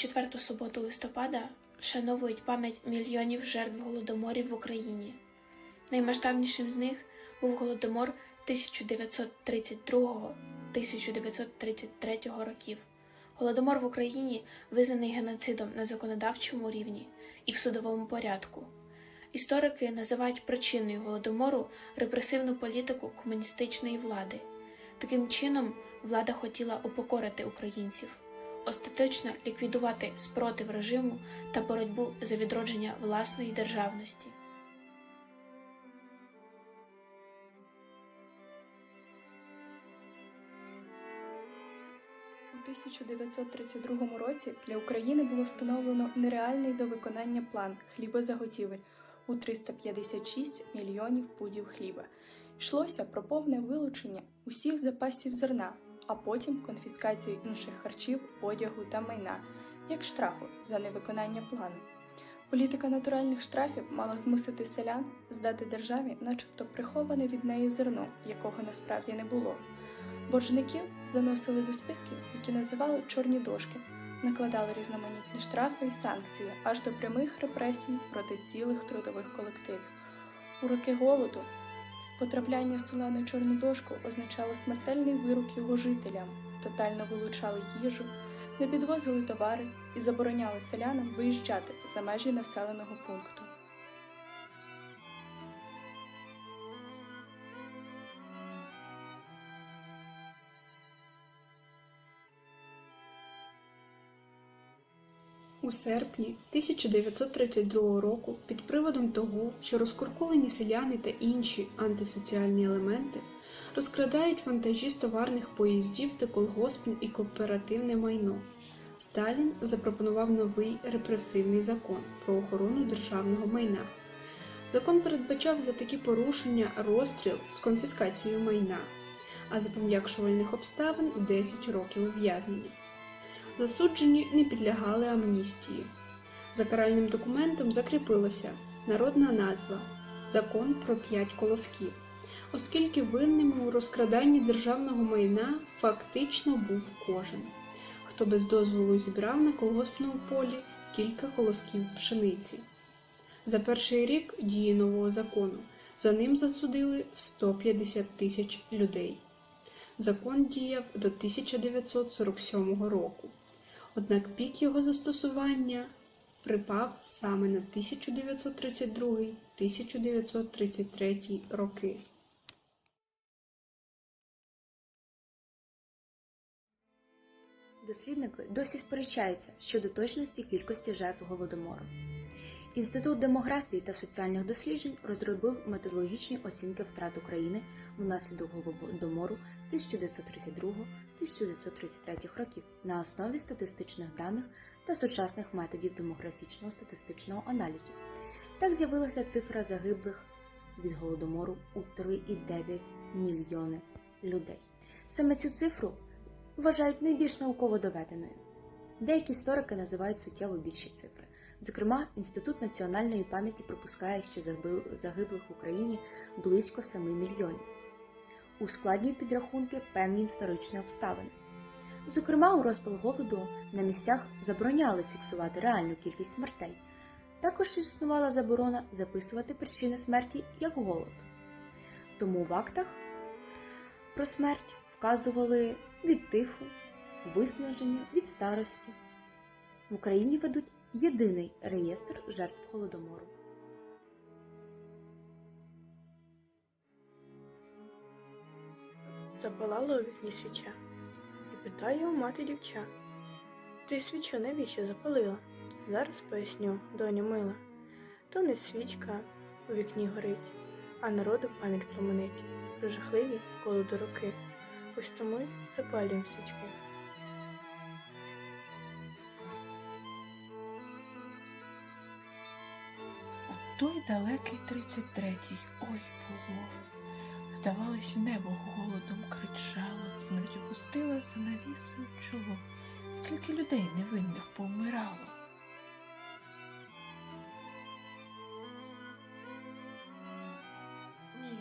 Четверту суботу листопада вшановують пам'ять мільйонів жертв голодоморів в Україні. Наймасштабнішим з них був голодомор 1932-1933 років. Голодомор в Україні визнаний геноцидом на законодавчому рівні і в судовому порядку. Історики називають причиною голодомору репресивну політику комуністичної влади. Таким чином, влада хотіла упокорити українців, остаточно ліквідувати спротив режиму та боротьбу за відродження власної державності. У 1932 році для України було встановлено нереальний до виконання план хлібозаготівель у 356 мільйонів пудів хліба. Йшлося про повне вилучення усіх запасів зерна, а потім конфіскацію інших харчів, одягу та майна, як штрафу за невиконання плану. Політика натуральних штрафів мала змусити селян здати державі, начебто приховане від неї зерно, якого насправді не було. Боржників заносили до списків, які називали чорні дошки, накладали різноманітні штрафи і санкції аж до прямих репресій проти цілих трудових колективів. У роки голоду потрапляння села на чорну дошку означало смертельний вирок його жителям, тотально вилучали їжу, не підвозили товари і забороняли селянам виїжджати за межі населеного пункту. У серпні 1932 року під приводом того, що розкуркулені селяни та інші антисоціальні елементи розкрадають вантажі з товарних поїздів та колгоспне і кооперативне майно, Сталін запропонував новий репресивний закон про охорону державного майна. Закон передбачав за такі порушення розстріл з конфіскацією майна, а за пом'якшувальних обставин 10 років ув'язнення. Засуджені не підлягали амністії. За каральним документом закріпилося народна назва Закон про п'ять колосків, оскільки винним у розкраданні державного майна фактично був кожен, хто без дозволу зібрав на колгоспному полі кілька колосків пшениці. За перший рік дії нового закону за ним засудили 150 тисяч людей. Закон діяв до 1947 року. Однак пік його застосування припав саме на 1932-1933 роки. Дослідники досі сперечаються щодо точності кількості жертв голодомору. Інститут демографії та соціальних досліджень розробив методологічні оцінки втрат України внаслідок голодомору 1932-1933 років на основі статистичних даних та сучасних методів демографічного статистичного аналізу. Так з'явилася цифра загиблих від голодомору у 3,9 мільйони людей. Саме цю цифру вважають найбільш науково доведеною. Деякі історики називають суттєво більші цифри. Зокрема, Інститут національної пам'яті припускає, що загиблих в Україні близько 7 мільйонів. Ускладнюють підрахунки певні історичні обставини. Зокрема, у розпал голоду на місцях забороняли фіксувати реальну кількість смертей. Також існувала заборона записувати причини смерті як голод. Тому в актах про смерть вказували від тифу, виснаження від старості. В Україні ведуть єдиний реєстр жертв голодомору. Запалала у вікні свіча і питає у мати дівча. Ти свічу навіщо запалила? Зараз поясню, доню мила. То не свічка у вікні горить, а народу пам'ять пломенить про жахливі голоду роки. Ось тому й запалюємо свічки. Той далекий тридцять третій, ой було. Здавалось, небо голодом кричало, смерть опустила за навісою чоло. Скільки людей невинних повмирало. Ні,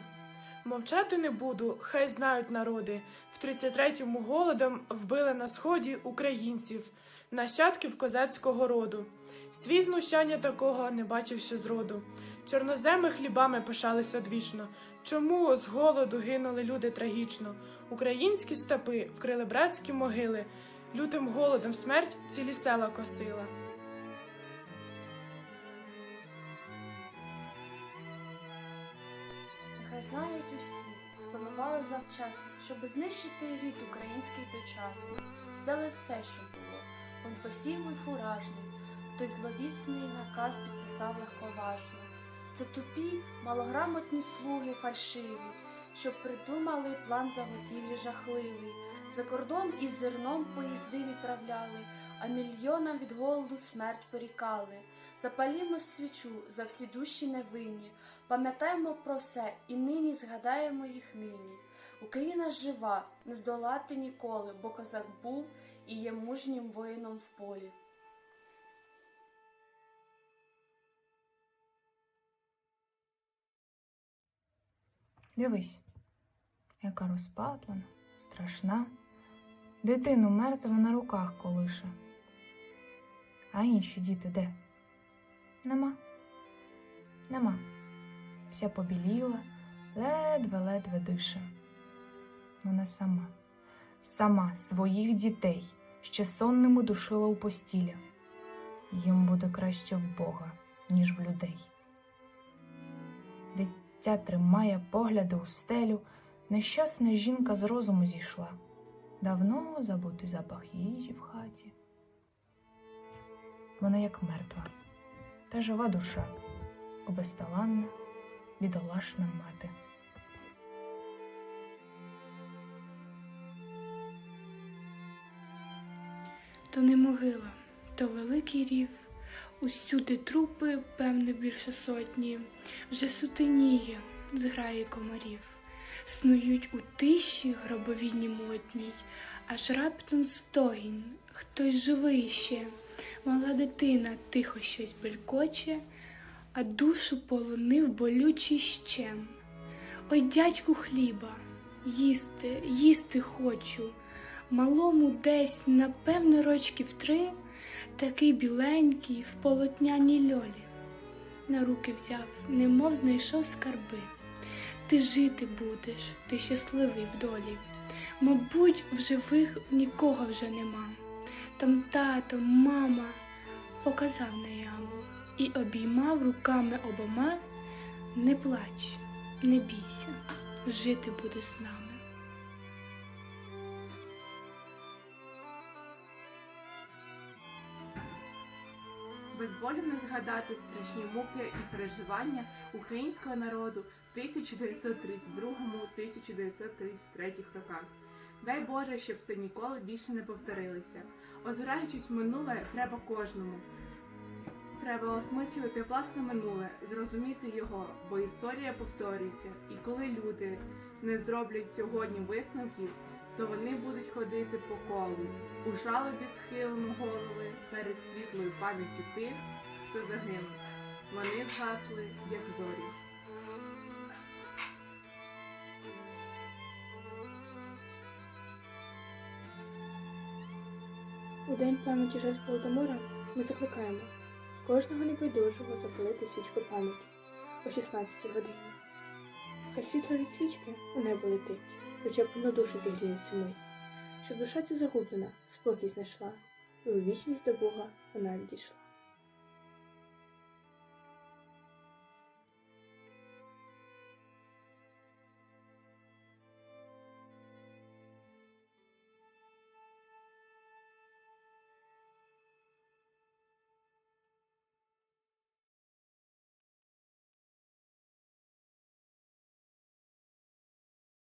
Мовчати не буду, хай знають народи. В 33-му голодом вбили на сході українців, нащадків козацького роду. Свій знущання такого не бачив ще зроду. Чорноземи хлібами пишались одвічно. Чому з голоду гинули люди трагічно? Українські степи вкрили братські могили. Лютим голодом смерть цілі села косила. Нехай знають усі, спланували завчасно, щоби знищити рід український дочасно. Взяли все, що було, он посівий фуражний, хтось зловісний наказ підписав легковажно. Це тупі, малограмотні слуги фальшиві, що придумали план заготівлі жахливий. За кордон із зерном поїзди відправляли, а мільйонам від голоду смерть порікали. Запалімо свічу за всі душі невинні, Пам'ятаємо про все і нині згадаємо їх нині. Україна жива, не здолати ніколи, бо козак був і є мужнім воїном в полі. Дивись, яка розпатлана, страшна, дитину мертву на руках колише. А інші діти де? Нема. Нема. Вся побіліла, ледве-ледве дише. Вона сама, сама своїх дітей ще сонними душила у постілі. Їм буде краще в Бога, ніж в людей. Дитя тримає погляди у стелю, нещасна жінка з розуму зійшла. Давно забутий запах їжі в хаті. Вона як мертва, та жива душа, обезталанна, бідолашна мати. То не могила, то великий рів. Усюди трупи, певне, більше сотні, вже сутеніє, зграє комарів, снують у тиші гробовідні мотній, аж раптом стогін, хтось живий ще, мала дитина тихо щось белькоче, а душу полонив болючий щем. Ой, дядьку хліба, їсти, їсти хочу. Малому десь, напевно, рочків три, такий біленький в полотняній льолі. На руки взяв, немов знайшов скарби. Ти жити будеш, ти щасливий в долі. Мабуть, в живих нікого вже нема. Там тато, мама показав на яму і обіймав руками обома. Не плач, не бійся, жити будеш з нами. Безболівно згадати страшні муки і переживання українського народу в 1932-1933 роках. Дай Боже, щоб це ніколи більше не повторилося. Озираючись в минуле, треба кожному. Треба осмислювати власне минуле, зрозуміти його, бо історія повторюється. І коли люди не зроблять сьогодні висновків, то вони будуть ходити по колу, у жалобі схилимо голови пам'яттю тих, хто загинув. Вони згасли, як зорі. У день пам'яті жертв Голодомора ми закликаємо кожного небайдужого запалити свічку пам'яті о 16 годині. Хай світло від свічки у небо летить, хоча б на душу зігріє цю мить, щоб душа ця загублена, спокій знайшла, у вічність до Бога вона відійшла.